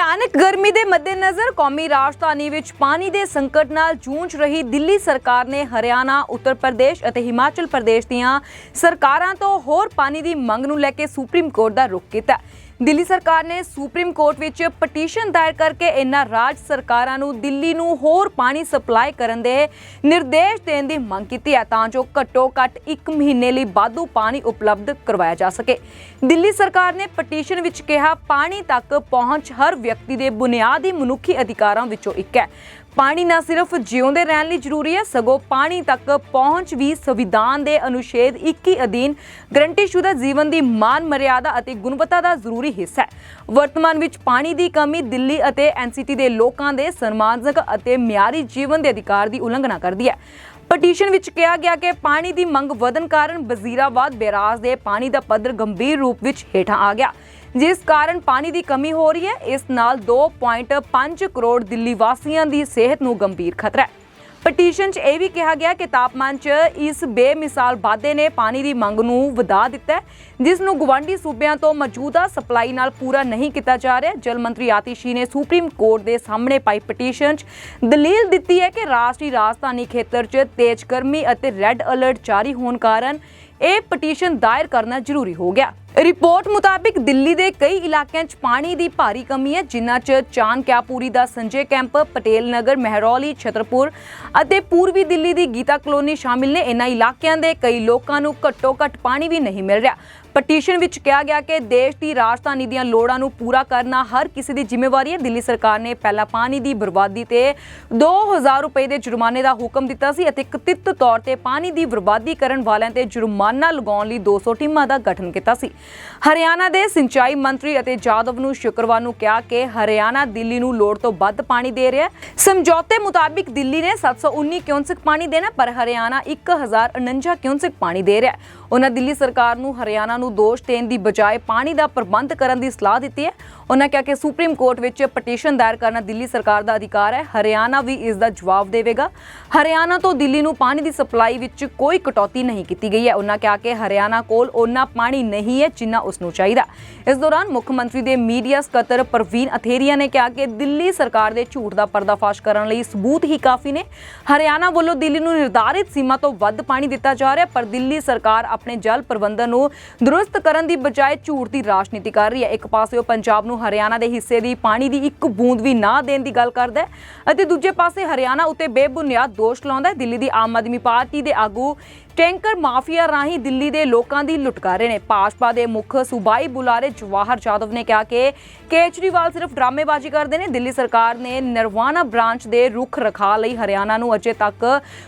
ਭਿਆਨਕ ਗਰਮੀ ਦੇ ਮੱਦੇਨਜ਼ਰ ਕੌਮੀ ਰਾਜਧਾਨੀ ਵਿੱਚ ਪਾਣੀ ਦੇ ਸੰਕਟ ਨਾਲ ਜੂਝ ਰਹੀ ਦਿੱਲੀ ਸਰਕਾਰ ਨੇ ਹਰਿਆਣਾ, ਉੱਤਰ ਪ੍ਰਦੇਸ਼ ਅਤੇ ਹਿਮਾਚਲ ਪ੍ਰਦੇਸ਼ ਦੀਆਂ ਸਰਕਾਰਾਂ ਤੋਂ ਹੋਰ ਪਾਣੀ ਦੀ ਮੰਗ ਨੂੰ ਲੈ ਕੇ ਸੁਪਰੀਮ ਕੋਰਟ ਦਾ ਰੁਖ ਕੀਤਾ। ਦਿੱਲੀ ਸਰਕਾਰ ਨੇ ਸੁਪਰੀਮ ਕੋਰਟ ਵਿੱਚ ਪਟੀਸ਼ਨ ਦਾਇਰ ਕਰਕੇ ਇਹਨਾਂ ਰਾਜ ਸਰਕਾਰਾਂ ਨੂੰ ਦਿੱਲੀ ਨੂੰ ਹੋਰ ਪਾਣੀ ਸਪਲਾਈ ਕਰਨ ਦੇ ਨਿਰਦੇਸ਼ ਦੇਣ ਦੀ ਮੰਗ ਕੀਤੀ ਹੈ ਤਾਂ ਜੋ ਘੱਟੋ ਘੱਟ 1 ਮਹੀਨੇ ਲਈ ਵਾਧੂ ਪਾਣੀ ਉਪਲਬਧ ਕਰਵਾਇਆ ਜਾ ਸਕੇ। ਦਿੱਲੀ ਸਰਕਾਰ ਨੇ ਪਟੀਸ਼ਨ ਵਿੱਚ ਕਿਹਾ, ਪਾਣੀ ਤੱਕ ਪਹੁੰਚ ਹਰ ਵਿਅਕਤੀ ਦੇ ਬੁਨਿਆਦੀ ਮਨੁੱਖੀ ਅਧਿਕਾਰਾਂ ਵਿੱਚੋਂ ਇੱਕ ਹੈ। ਪਾਣੀ ਨਾ ਸਿਰਫ ਜਿਉਂਦੇ ਰਹਿਣ ਲਈ ਜ਼ਰੂਰੀ ਹੈ, ਸਗੋਂ ਪਾਣੀ ਤੱਕ ਪਹੁੰਚ ਵੀ ਸੰਵਿਧਾਨ ਦੇ ਅਨੁਛੇਦ 21 ਅਧੀਨ ਗਰੰਟੀਸ਼ੁਦਾ ਜੀਵਨ ਦੀ ਮਾਨ, ਮਰਿਆਦਾ ਅਤੇ ਗੁਣਵੱਤਾ ਦਾ ਜ਼ਰੂਰੀ ਹਿੱਸਾ ਹੈ। ਵਰਤਮਾਨ ਵਿੱਚ ਪਾਣੀ ਦੀ ਕਮੀ ਦਿੱਲੀ ਅਤੇ ਐਨਸੀਟੀ ਦੇ ਲੋਕਾਂ ਦੇ ਸਨਮਾਨਜਨਕ ਅਤੇ ਮਿਆਰੀ ਜੀਵਨ ਦੇ ਅਧਿਕਾਰ ਦੀ ਉਲੰਘਣਾ ਕਰਦੀ ਹੈ। ਪਟੀਸ਼ਨ ਵਿੱਚ ਕਿਹਾ ਗਿਆ ਕਿ ਪਾਣੀ ਦੀ ਮੰਗ ਵਧਣ ਕਾਰਨ ਵਜ਼ੀਰਾਬਾਦ ਬੈਰਾਜ ਦੇ ਪਾਣੀ ਦਾ ਪੱਧਰ ਗੰਭੀਰ ਰੂਪ ਵਿੱਚ ਹੇਠਾਂ ਆ ਗਿਆ। ਜਿਸ ਕਾਰਨ ਪਾਣੀ ਦੀ ਕਮੀ ਹੋ ਰਹੀ ਹੈ, ਇਸ ਨਾਲ 2.5 ਕਰੋੜ ਦਿੱਲੀ ਵਾਸੀਆਂ ਦੀ ਸਿਹਤ ਨੂੰ ਗੰਭੀਰ ਖਤਰਾ ਹੈ। ਪਟੀਸ਼ਨ 'ਚ ਇਹ ਵੀ ਕਿਹਾ ਗਿਆ ਕਿ ਤਾਪਮਾਨ 'ਚ ਇਸ ਬੇਮਿਸਾਲ ਵਾਧੇ ਨੇ ਪਾਣੀ ਦੀ ਮੰਗ ਨੂੰ ਵਧਾ ਦਿੱਤਾ ਹੈ, ਜਿਸ ਨੂੰ ਗਵਾਂਢੀ ਸੂਬਿਆਂ ਤੋਂ ਮੌਜੂਦਾ ਸਪਲਾਈ ਨਾਲ ਪੂਰਾ ਨਹੀਂ ਕੀਤਾ ਜਾ ਰਿਹਾ। ਜਲ ਮੰਤਰੀ ਆਤਿਸ਼ੀ ਨੇ ਸੁਪਰੀਮ ਕੋਰਟ ਦੇ ਸਾਹਮਣੇ ਪਾਈ ਪਟੀਸ਼ਨ 'ਚ ਦਲੀਲ ਦਿੱਤੀ ਹੈ ਕਿ ਰਾਸ਼ਟਰੀ ਰਾਜਧਾਨੀ ਖੇਤਰ 'ਚ ਤੇਜ਼ ਗਰਮੀ ਅਤੇ ਰੈੱਡ ਅਲਰਟ ਜਾਰੀ ਹੋਣ ਕਾਰਨ ਇਹ ਪਟੀਸ਼ਨ ਦਾਇਰ ਕਰਨਾ ਜ਼ਰੂਰੀ ਹੋ ਗਿਆ। ਰਿਪੋਰਟ ਮੁਤਾਬਿਕ ਦਿੱਲੀ ਦੇ ਕਈ ਇਲਾਕਿਆਂ 'ਚ ਪਾਣੀ ਦੀ ਭਾਰੀ ਕਮੀ ਹੈ, ਜਿਨ੍ਹਾਂ 'ਚ ਚਾਨਕਿਆਪੂਰੀ ਦਾ ਸੰਜੇ ਕੈਂਪ, ਪਟੇਲ ਨਗਰ, ਮਹਿਰੌਲੀ, ਛਤਰਪੁਰ ਅਤੇ ਪੂਰਬੀ ਦਿੱਲੀ ਦੀ ਗੀਤਾ ਕਲੋਨੀ ਸ਼ਾਮਿਲ ਨੇ। ਇਹਨਾਂ ਇਲਾਕਿਆਂ ਦੇ ਕਈ ਲੋਕਾਂ ਨੂੰ ਘੱਟੋ ਘੱਟ ਪਾਣੀ ਵੀ ਨਹੀਂ ਮਿਲ ਰਿਹਾ। ਪਟੀਸ਼ਨ ਵਿੱਚ ਕਿਹਾ ਗਿਆ ਕਿ ਦੇਸ਼ ਦੀ ਰਾਜਧਾਨੀ ਦੀਆਂ ਲੋੜਾਂ ਨੂੰ ਪੂਰਾ ਕਰਨਾ ਹਰ ਕਿਸੇ ਦੀ ਜ਼ਿੰਮੇਵਾਰੀ ਹੈ। ਦਿੱਲੀ ਸਰਕਾਰ ਨੇ ਪਹਿਲਾਂ ਪਾਣੀ ਦੀ ਬਰਬਾਦੀ ਤੇ 2000 ਰੁਪਏ ਦੇ ਜੁਰਮਾਨੇ ਦਾ ਹੁਕਮ ਦਿੱਤਾ ਸੀ ਅਤੇ ਕਥਿਤ ਤੌਰ ਤੇ ਪਾਣੀ ਦੀ ਬਰਬਾਦੀ ਕਰਨ ਵਾਲਿਆਂ ਤੇ ਜੁਰਮਾਨਾ ਲਗਾਉਣ ਲਈ 200 ਟੀਮਾਂ ਦਾ ਗਠਨ ਕੀਤਾ ਸੀ। ਹਰਿਆਣਾ ਦੇ ਸਿੰਚਾਈ ਮੰਤਰੀ ਅਤੇ ਜਾਦਵ ਨੂੰ ਸ਼ੁੱਕਰਵਾਰ ਨੂੰ ਕਿਹਾ ਕਿ ਹਰਿਆਣਾ ਦਿੱਲੀ ਨੂੰ ਲੋੜ ਤੋਂ ਵੱਧ ਪਾਣੀ ਦੇ ਰਿਹਾ ਹੈ। ਸਮਝੌਤੇ ਮੁਤਾਬਿਕ ਦਿੱਲੀ ਨੇ 719 ਕਿਉਂਸਕ ਪਾਣੀ ਦੇਣਾ, ਪਰ ਹਰਿਆਣਾ 1049 ਕਿਊਸੈਕ ਪਾਣੀ ਦੇ ਰਿਹਾ ਹੈ। ਉਹਨਾਂ ਦਿੱਲੀ ਸਰਕਾਰ ਨੂੰ ਹਰਿਆਣਾ ਨੂੰ ਦੋਸ਼ ਦੇਣ ਦੀ ਬਜਾਏ ਪਾਣੀ ਦਾ ਪ੍ਰਬੰਧ ਕਰਨ ਦੀ ਸਲਾਹ ਦਿੱਤੀ ਹੈ। ਉਹਨਾਂ ਕਿਹਾ ਕਿ ਸੁਪਰੀਮ ਕੋਰਟ ਵਿੱਚ ਪਟੀਸ਼ਨ ਦਾਇਰ ਕਰਨਾ ਦਿੱਲੀ ਸਰਕਾਰ ਦਾ ਅਧਿਕਾਰ ਹੈ। ਹਰਿਆਣਾ ਵੀ ਇਸ ਦਾ ਜਵਾਬ ਦੇਵੇਗਾ। ਹਰਿਆਣਾ ਤੋਂ ਦਿੱਲੀ ਨੂੰ ਪਾਣੀ ਦੀ ਸਪਲਾਈ ਵਿੱਚ ਕੋਈ ਕਟੌਤੀ ਨਹੀਂ ਕੀਤੀ ਗਈ ਹੈ। ਉਹਨਾਂ ਕਿਹਾ ਕਿ ਹਰਿਆਣਾ ਕੋਲ ਉਹਨਾਂ ਪਾਣੀ ਨਹੀਂ ਹੈ ਜਿੰਨਾ ਉਸ ਨੂੰ ਚਾਹੀਦਾ। ਇਸ ਦੌਰਾਨ ਮੁੱਖ ਮੰਤਰੀ ਦੇ ਮੀਡੀਆ ਸਕੱਤਰ ਪ੍ਰਵੀਨ ਅਥੇਰੀਆ ਨੇ ਕਿਹਾ ਕਿ ਦਿੱਲੀ ਸਰਕਾਰ ਦੇ ਝੂਠ ਦਾ ਪਰਦਾਫਾਸ਼ ਕਰਨ ਲਈ ਸਬੂਤ ਹੀ ਕਾਫੀ ਨੇ। ਹਰਿਆਣਾ ਵੱਲੋਂ ਦਿੱਲੀ ਨੂੰ ਨਿਰਧਾਰਿਤ ਸੀਮਾ ਤੋਂ ਵੱਧ ਪਾਣੀ ਦਿੱਤਾ ਜਾ ਰਿਹਾ ਪਰ ਦਿੱਲੀ ਸਰਕਾਰ ਆਪਣੇ ਜਲ ਪ੍ਰਬੰਧਨ ਨੂੰ ਦਰੁਸਤ ਕਰਨ ਦੀ ਬਜਾਏ ਝੂਠ ਦੀ ਰਾਜਨੀਤੀ ਕਰ ਰਹੀ ਹੈ। ਇੱਕ ਪਾਸੇ ਉਹ ਪੰਜਾਬ ਨੂੰ ਹਰਿਆਣਾ ਦੇ ਹਿੱਸੇ ਦੀ ਪਾਣੀ ਦੀ ਇੱਕ ਬੂੰਦ ਵੀ ਨਾ ਦੇਣ ਦੀ ਗੱਲ ਕਰਦਾ ਹੈ ਅਤੇ ਦੂਜੇ ਪਾਸੇ ਹਰਿਆਣਾ ਉੱਤੇ ਬੇਬੁਨਿਆਦ ਦੋਸ਼ ਲਾਉਂਦਾ ਹੈ। ਦਿੱਲੀ ਦੀ ਆਮ ਆਦਮੀ ਪਾਰਟੀ ਦੇ ਆਗੂ ਟੈਂਕਰ ਮਾਫੀਆ ਰਾਹੀਂ ਦਿੱਲੀ ਦੇ ਲੋਕਾਂ ਦੀ ਲੁੱਟ ਕਰ ਰਹੇ ਨੇ। ਭਾਜਪਾ ਦੇ ਮੁੱਖ ਸੂਬਾਈ ਬੁਲਾਰੇ ਜਵਾਹਰ ਜਾਦਵ ਨੇ ਕਿਹਾ ਕਿ ਕੇਜਰੀਵਾਲ ਸਿਰਫ ਡਰਾਮੇਬਾਜ਼ੀ ਕਰਦੇ ਨੇ। ਦਿੱਲੀ ਸਰਕਾਰ ਨੇ ਨਿਰਵਾਣਾ ਬ੍ਰਾਂਚ ਦੇ ਰੁੱਖ ਰਖਾ ਲਈ ਹਰਿਆਣਾ ਨੂੰ ਅਜੇ ਤੱਕ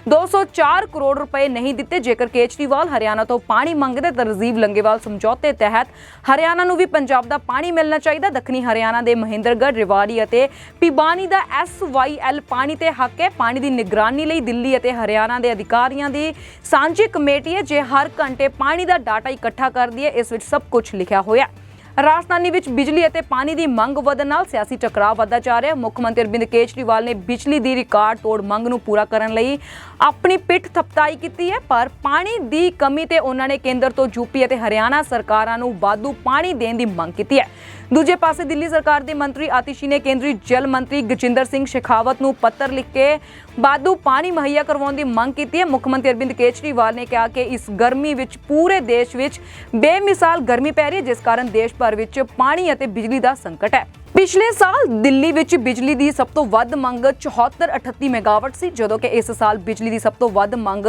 204 ਕਰੋੜ ਰੁਪਏ ਨਹੀਂ ਦਿੱਤੇ। ਜੇਕਰ ਕੇਜਰੀਵਾਲ ਹਰਿਆਣਾ ਤੋਂ ਪਾਣੀ ਮੰਗਦੇ ਤਾਂ ਰਾਜੀਵ ਲੰਗੇਵਾਲ ਸਮਝੌਤੇ ਤਹਿਤ ਹਰਿਆਣਾ ਨੂੰ ਵੀ ਪੰਜਾਬ ਦਾ ਪਾਣੀ ਮਿਲਣਾ ਚਾਹੀਦਾ। ਦੱਖਣੀ ਹਰਿਆਣਾ ਦੇ ਮਹਿੰਦਰਗੜ੍ਹ, ਰਿਵਾੜੀ ਅਤੇ ਪਿਬਾਨੀ ਦਾ ਐਸਵਾਈਐਲ ਪਾਣੀ ਤੇ ਹੱਕ ਹੈ। ਪਾਣੀ ਦੀ ਨਿਗਰਾਨੀ ਲਈ ਦਿੱਲੀ ਅਤੇ ਹਰਿਆਣਾ ਦੇ ਅਧਿਕਾਰੀਆਂ ਦੀ ਸਾਂਝ ਕਮੇਟੀ ਹੈ, ਜੇ ਹਰ ਘੰਟੇ ਪਾਣੀ ਦਾ ਡਾਟਾ ਇਕੱਠਾ ਕਰਦੀ ਹੈ, ਇਸ ਵਿੱਚ ਸਭ ਕੁਝ ਲਿਖਿਆ ਹੋਇਆ ਹੈ। ਰਾਜਧਾਨੀ ਵਿੱਚ ਬਿਜਲੀ ਅਤੇ ਪਾਣੀ ਦੀ ਮੰਗ ਵਧਣ ਨਾਲ ਸਿਆਸੀ ਟਕਰਾਅ ਵਧਦਾ ਜਾ ਰਿਹਾ ਹੈ। ਮੁੱਖ ਮੰਤਰੀ ਅਰਵਿੰਦ ਕੇਜਰੀਵਾਲ ਨੇ ਬਿਜਲੀ ਦੀ ਰਿਕਾਰਡ ਤੋੜ ਮੰਗ ਨੂੰ ਪੂਰਾ ਕਰਨ ਲਈ ਆਪਣੀ ਪਿੱਠ ਥਪਤਾਈ ਕੀਤੀ ਹੈ, ਪਰ ਪਾਣੀ ਦੀ ਕਮੀ ਤੇ ਉਹਨਾਂ ਨੇ ਕੇਂਦਰ ਤੋਂ ਯੂਪੀ ਅਤੇ ਹਰਿਆਣਾ ਸਰਕਾਰਾਂ ਨੂੰ ਵਾਧੂ ਪਾਣੀ ਦੇਣ ਦੀ ਮੰਗ ਕੀਤੀ ਹੈ। ਦੂਜੇ ਪਾਸੇ ਦਿੱਲੀ ਸਰਕਾਰ ਦੇ ਮੰਤਰੀ ਆਤਿਸ਼ੀ ਨੇ ਕੇਂਦਰੀ ਜਲ ਮੰਤਰੀ ਗਜਿੰਦਰ ਸਿੰਘ ਸ਼ੇਖਾਵਤ ਨੂੰ ਪੱਤਰ ਲਿਖ ਕੇ ਵਾਧੂ ਪਾਣੀ ਮੁਹੱਈਆ ਕਰਵਾਉਣ ਦੀ ਮੰਗ ਕੀਤੀ ਹੈ। ਮੁੱਖ ਮੰਤਰੀ ਅਰਵਿੰਦ ਕੇਜਰੀਵਾਲ ਨੇ ਕਿਹਾ ਕਿ ਇਸ ਗਰਮੀ ਵਿੱਚ ਪੂਰੇ ਦੇਸ਼ ਵਿੱਚ ਬੇਮਿਸਾਲ ਗਰਮੀ ਪੈ ਰਹੀ ਹੈ, ਜਿਸ ਕਾਰਨ ਦੇਸ਼ ਭਰ ਵਿੱਚ ਪਾਣੀ ਅਤੇ ਬਿਜਲੀ ਦਾ ਸੰਕਟ ਹੈ। ਪਿਛਲੇ ਸਾਲ ਦਿੱਲੀ ਵਿੱਚ ਬਿਜਲੀ ਦੀ ਸਭ ਤੋਂ ਵੱਧ ਮੰਗ 7438 ਮੈਗਾਵਾਟ ਸੀ, ਜਦੋਂ ਕਿ ਇਸ ਸਾਲ ਬਿਜਲੀ ਦੀ ਸਭ ਤੋਂ ਵੱਧ ਮੰਗ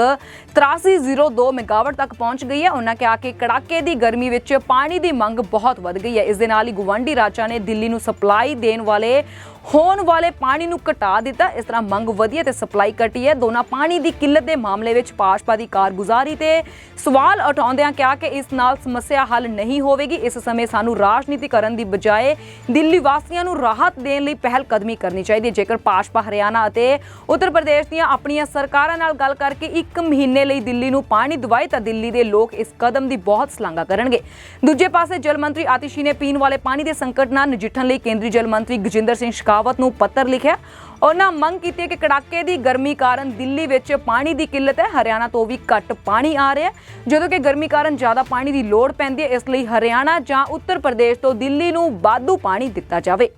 8302 ਮੈਗਾਵਾਟ ਤੱਕ ਪਹੁੰਚ ਗਈ ਹੈ। ਉਹਨਾਂ ਕਿਹਾ ਕਿ ਕੜਾਕੇ ਦੀ ਗਰਮੀ ਵਿੱਚ ਪਾਣੀ ਦੀ ਮੰਗ ਬਹੁਤ ਵੱਧ ਗਈ ਹੈ। ਇਸ ਦੇ ਨਾਲ ਹੀ ਗਵਾਂਢੀ ਰਾਜਾਂ ਨੇ ਦਿੱਲੀ ਨੂੰ ਸਪਲਾਈ ਦੇਣ ਵਾਲੇ ਹੋਣ ਵਾਲੇ ਪਾਣੀ ਨੂੰ ਘਟਾ ਦਿੱਤਾ, ਇਸ ਤਰ੍ਹਾਂ ਮੰਗ ਵਧੀ ਹੈ ਤੇ ਸਪਲਾਈ ਘਟੀ ਹੈ। ਦੋਨਾਂ ਪਾਣੀ ਦੀ ਕਿੱਲਤ ਦੇ ਮਾਮਲੇ ਵਿੱਚ ਭਾਜਪਾ ਦੀ ਕਾਰਗੁਜ਼ਾਰੀ ਤੇ ਸਵਾਲ ਉਠਾਉਂਦਿਆਂ ਕਿਹਾ ਕਿ ਇਸ ਨਾਲ ਸਮੱਸਿਆ ਹੱਲ ਨਹੀਂ ਹੋਵੇਗੀ। ਇਸ ਸਮੇਂ ਸਾਨੂੰ ਰਾਜਨੀਤੀ ਕਰਨ ਦੀ ਬਜਾਏ ਦਿੱਲੀ ਵਾਸੀਆਂ ਨੂੰ ਰਾਹਤ ਦੇਣ ਲਈ ਪਹਿਲ ਕਦਮੀ ਕਰਨੀ ਚਾਹੀਦੀ ਹੈ। ਜੇਕਰ ਭਾਜਪਾ ਹਰਿਆਣਾ ਅਤੇ ਉੱਤਰ ਪ੍ਰਦੇਸ਼ ਦੀਆਂ ਆਪਣੀਆਂ ਸਰਕਾਰਾਂ ਨਾਲ ਗੱਲ ਕਰਕੇ ਇੱਕ ਮਹੀਨੇ ਲਈ ਦਿੱਲੀ ਨੂੰ ਪਾਣੀ ਦਵਾਏ, ਤਾਂ ਦਿੱਲੀ ਦੇ ਲੋਕ ਇਸ ਕਦਮ ਦੀ ਬਹੁਤ ਸ਼ਲਾਘਾ ਕਰਨਗੇ। ਦੂਜੇ ਪਾਸੇ ਜਲ ਮੰਤਰੀ ਆਤਿਸ਼ੀ ਨੇ ਪੀਣ ਵਾਲੇ ਪਾਣੀ ਦੇ ਸੰਕਟ ਨਾਲ ਨਜਿੱਠਣ ਲਈ ਕੇਂਦਰੀ ਜਲ ਮੰਤਰੀ ਗਜਿੰਦਰ ਸਿੰਘ ਸ਼ੇਖਾਵਤ ਨੂੰ ਪੱਤਰ ਲਿਖਿਆ। ਉਹਨਾਂ ਮੰਗ ਕੀਤੀ ਹੈ ਕਿ ਕੜਾਕੇ ਦੀ ਗਰਮੀ ਕਾਰਨ ਦਿੱਲੀ ਵਿੱਚ ਪਾਣੀ ਦੀ ਕਿੱਲਤ ਹੈ। ਹਰਿਆਣਾ ਤੋਂ ਵੀ ਘੱਟ ਪਾਣੀ ਆ ਰਿਹਾ ਹੈ। ਜਦੋਂ ਕਿ ਗਰਮੀ ਕਾਰਨ ਜ਼ਿਆਦਾ ਪਾਣੀ ਦੀ ਲੋੜ ਪੈਂਦੀ ਹੈ, ਇਸ ਲਈ ਹਰਿਆਣਾ ਜਾਂ ਉੱਤਰ ਪ੍ਰਦੇਸ਼ ਤੋਂ ਦਿੱਲੀ ਨੂੰ ਵਾਧੂ ਪਾਣੀ ਦਿੱਤਾ ਜਾਵੇ।